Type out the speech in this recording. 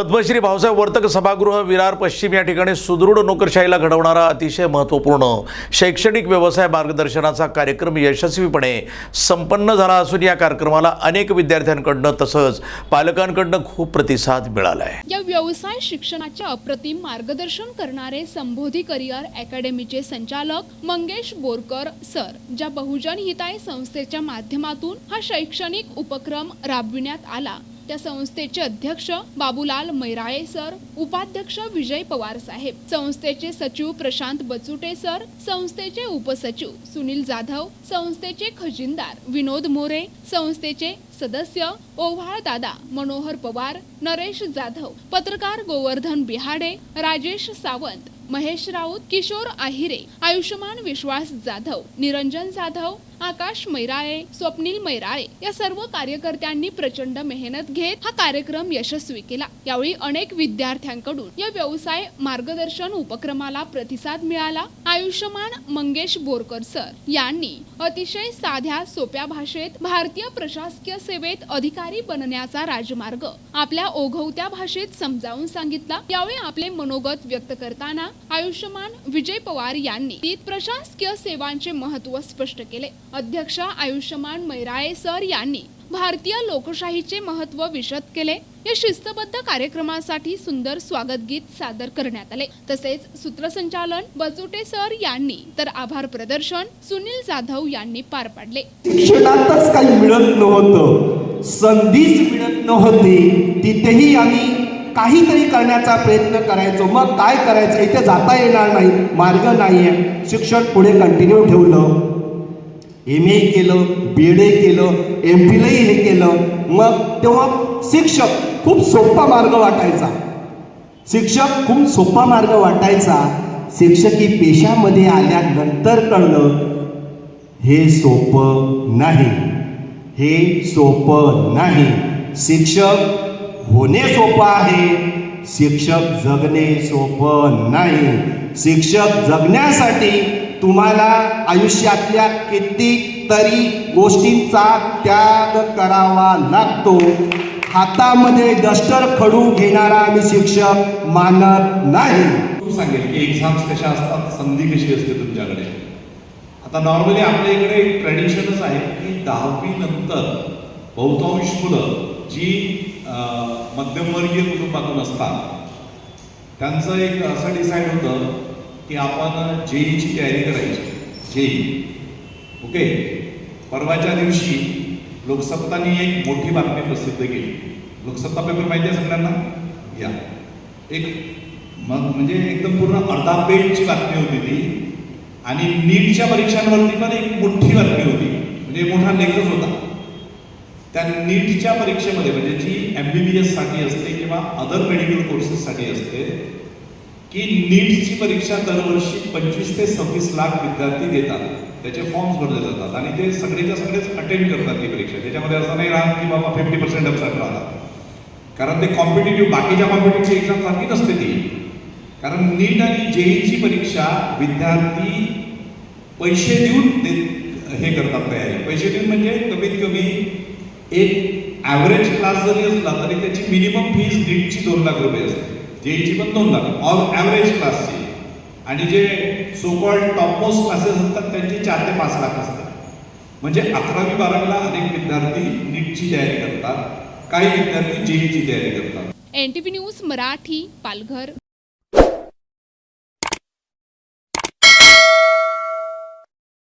पद्मश्री भाऊसाहेब वर्तक सभागृह विरार पश्चिम या ठिकाणी सुदृढ नोकरशाहीला घडवणारा अतिशय महत्त्वपूर्ण शैक्षणिक व्यवसाय मार्गदर्शनाचा कार्यक्रम यशस्वीपणे संपन्न झाला असून या कार्यक्रमाला अनेक विद्यार्थ्यांकडनं तसंच पालकांकडनं खूप प्रतिसाद मिळाला आहे या व्यवसाय शिक्षणाचे अप्रतिम मार्गदर्शन करणारे संबोधी करिअर अकॅडमीचे संचालक मंगेश बोरकर सर ज्या बहुजन हिताय संस्थेच्या माध्यमातून हा शैक्षणिक उपक्रम राबविण्यात आला. त्या संस्थेचे अध्यक्ष बाबूलाल मैराळे सर उपाध्यक्ष विजय पवार साहेब संस्थेचे सचिव प्रशांत बचुटे सर संस्थेचे उपसचिव सुनील जाधव संस्थेचे खजिनदार विनोद मोरे संस्थेचे सदस्य ओव्हाळ दादा मनोहर पवार नरेश जाधव पत्रकार गोवर्धन बिहाडे राजेश सावंत महेश राऊत किशोर आहिरे आयुष्यमान विश्वास जाधव निरंजन जाधव आकाश मैराळे स्वप्नील मैराळे या सर्व कार्यकर्त्यांनी प्रचंड मेहनत घेत हा कार्यक्रम यशस्वी केला. यावेळी अनेक विद्यार्थ्यांकडून या व्यवसाय मार्गदर्शन उपक्रमाला प्रतिसाद मिळाला. आयुष्यमान मंगेश बोरकर सर यांनी अतिशय साध्या सोप्या भाषेत भारतीय प्रशासकीय सेवेत अधिकारी बनण्याचा राजमार्ग आपल्या ओघवत्या भाषेत समजावून सांगितला. यावेळी आपले मनोगत व्यक्त करताना आयुष्यमान विजय पवार यांनी प्रशासकीय सेवांचे महत्त्व स्पष्ट केले. अध्यक्ष आयुष्यमान मैराळे सर यांनी भारतीय लोकशाहीचे महत्त्व विशद केले. या शिस्तबद्ध कार्यक्रमासाठी सुंदर स्वागत गीत सादर करण्यात आले. तसेच सूत्रसंचालन बचुटे सर यांनी तर आभार प्रदर्शन सुनील जाधव यांनी पार पाडले. शिक्षणातच काही मिळत नव्हतं. संधीच मिळत नव्हती. तिथेही आम्ही काहीतरी करण्याचा प्रयत्न करायचो. मग काय करायचं? इथे जाता येणार नाही. मार्ग नाही शिक्षण पुढे कंटिन्यू ठेवलं. एम ए केलं बी एड केलं एम पीलाही हे e केलं. मग तेव्हा शिक्षक खूप सोपा मार्ग वाटायचा. शिक्षक खूप सोपा मार्ग वाटायचा. शिक्षकी पेशामध्ये आल्यानंतर कळलं हे सोपं नाही. हे सोपं नाही. शिक्षक होणे सोपं आहे. शिक्षक जगणे सोपं नाही. शिक्षक जगण्यासाठी तुम्हाला आयुष्यातल्या कितीतरी गोष्टींचा त्याग करावा लागतो. हातामध्ये डस्टर खडू घेणारा मी शिक्षक मानत नाही. तू सांगेल की एक्झाम्स कशा असतात संधी कशी असते तुमच्याकडे? आता नॉर्मली आपल्या इकडे एक ट्रेडिशनच आहे की दहावी नंतर बहुतांश मुलं जी मध्यमवर्गीय कुटुंबातून असतात त्यांचं एक असं डिसाईड होतं की आपण जेईची तयारी करायची. जेई. ओके? परवाच्या दिवशी लोकसत्तानी एक मोठी बातमी प्रसिद्ध केली. लोकसत्ता पेपर माहिती आहे सगळ्यांना? या. एक मग म्हणजे एकदम पूर्ण अर्धा पेजची बातमी होती ती. आणि नीटच्या परीक्षांवरती पण एक मोठी बातमी होती. म्हणजे मोठा लेखच होता. त्या नीटच्या परीक्षेमध्ये म्हणजे जी एम बी बी एससाठी असते किंवा अदर मेडिकल कोर्सेससाठी असते की नीटची परीक्षा दरवर्षी पंचवीस ते सव्वीस लाख विद्यार्थी देतात. त्याचे फॉर्म्स भरले जातात. आणि ते सगळेच्या सगळेच अटेंड करतात ती परीक्षा. त्याच्यामध्ये असं नाही राहत की बाबा फिफ्टी पर्सेंट अपसाट राहतात. कारण ते कॉम्पिटेटिव्ह बाकीच्या कॉम्पिटेटिव्हची एक्झाम सारखी नसते ती. कारण नीट आणि जेईची परीक्षा विद्यार्थी पैसे देऊन दे हे करतात तयारी. पैसे देऊन म्हणजे कमीत कमी एक ॲव्हरेज क्लास जरी असला तरी त्याची मिनिमम फीज नीटची दोन लाख रुपये असते. जेईची पण दोन लाख ऑल ॲव्हरेज क्लासची आणि जे सोकॉल्ड टॉपमोस्ट क्लासेस असतात त्यांची चार ते पाच लाख असतात. म्हणजे अकरावी बारावीला अनेक विद्यार्थी नीटची तयारी करतात. काही विद्यार्थी जेईची तयारी करतात. N T V news Marathi Palghar.